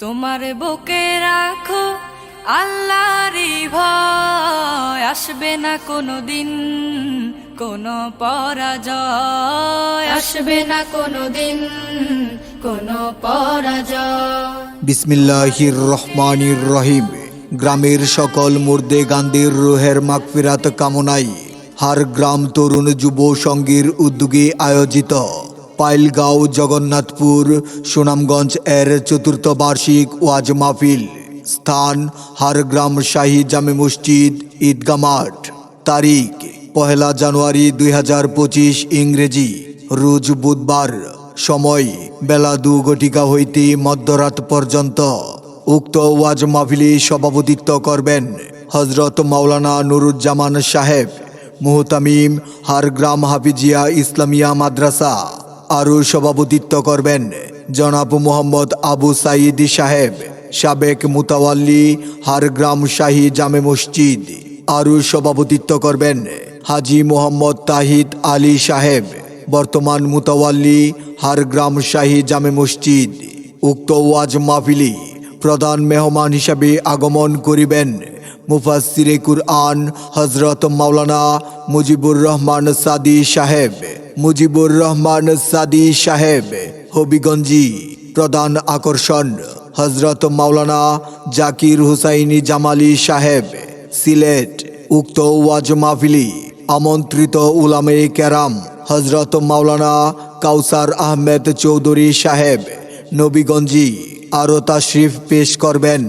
তোমার বুকে রাখো আল্লাহরই ভয়। আসবে না কোনো দিন কোনো পরাজয়। আসবে না কোনো দিন কোনো পরাজয়। বিসমিল্লাহির রহমানির রহিম গ্রামের সকল মুর্দে গান্ধীর রুহের মাগফিরাত কামনাই হার গ্রাম তরুণ যুব সঙ্গীর উদ্যোগে আয়োজিত পাইলগাঁও, জগন্নাথপুর, সুনামগঞ্জ এর চতুর্থ বার্ষিক ওয়াজ মাহফিল। স্থান হারগ্রাম শাহী জামে মসজিদ ঈদগা মাঠ। তারিখ, পহেলা জানুয়ারি দুই হাজার পঁচিশ ইংরেজি, রোজ বুধবার। সময়, বেলা দু ঘটিকা হইতে মধ্যরাত পর্যন্ত। উক্ত ওয়াজ মাহফিলি সভাপতিত্ব করবেন হজরত মাওলানা নুরুজ্জামান সাহেব, মুহতামিম হারগ্রাম হাফিজিয়া ইসলামিয়া মাদ্রাসা। আরও সভাপতিত্ব করবেন জনাব মোহাম্মদ আবু সাইদ সাহেব, সাবেক মুতাওয়াল্লি হারগ্রাম শাহী জামে মসজিদ। আরও সভাপতিত্ব করবেন হাজি মোহাম্মদ তাহিদ আলী সাহেব, বর্তমান মুতাওয়াল্লি হারগ্রাম শাহী জামে মসজিদ। উক্ত ওয়াজ মাহফিলি প্রধান মেহমান হিসাবে আগমন করিবেন মুফাসিরে কুরআন হজরত মাওলানা মুজিবুর রহমান সাদি সাহেব। মুজিবুর রহমান সাদি সাহেব, হবিগঞ্জি, প্রধান আকর্ষণ হজরত মাওলানা জাকির হুসাইনি জামালি সাহেব, সিলেট, উক্ত ওয়াজ মাহফিলি আমন্ত্রিত উলামে কেরাম হজরত মাওলানা কাউসার আহমেদ চৌধুরী সাহেব, নবীগঞ্জি, আরও তাশরিফ পেশ করবেন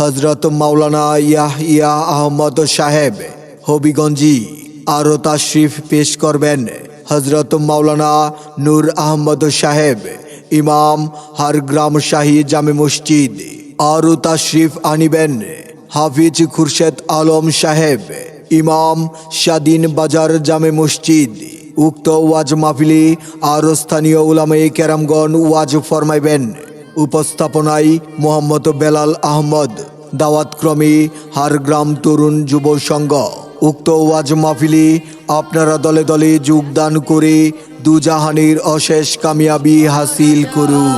হজরত মাওলানা ইয়াহিয়া আহমদ সাহেব, হবিগঞ্জি, আরও তাশরিফ পেশ করবেন। হজরত মাওলানা নূর আহমদ সাহেব, ইমাম হারগ্রাম শাহী জামে মসজিদ আরও তাশরিফ আনিবেন, হাফিজ খুরশেদ আলম সাহেব, ইমাম স্বাধীন বাজার জামে মসজিদ, উক্ত ওয়াজ মাহফিলি আর স্থানীয় উলামায়ে কেরামগণ ওয়াজ ফরমাইবেন। উপস্থাপনায় মোহাম্মদ বেলাল আহমদ, দাওয়াতক্রমে হারগ্রাম তরুণ যুব সংঘ। উক্ত ওয়াজ মাহফিলি আপনারা দলে দলে যোগদান করে দুজাহানের অশেষ কামিয়াবি হাসিল করুন।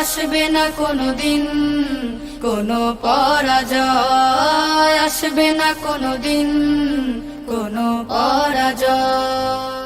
আসবে না কোনো দিন কোনো পরাজয়। আসবে না কোনো দিন কোনো পরাজয়।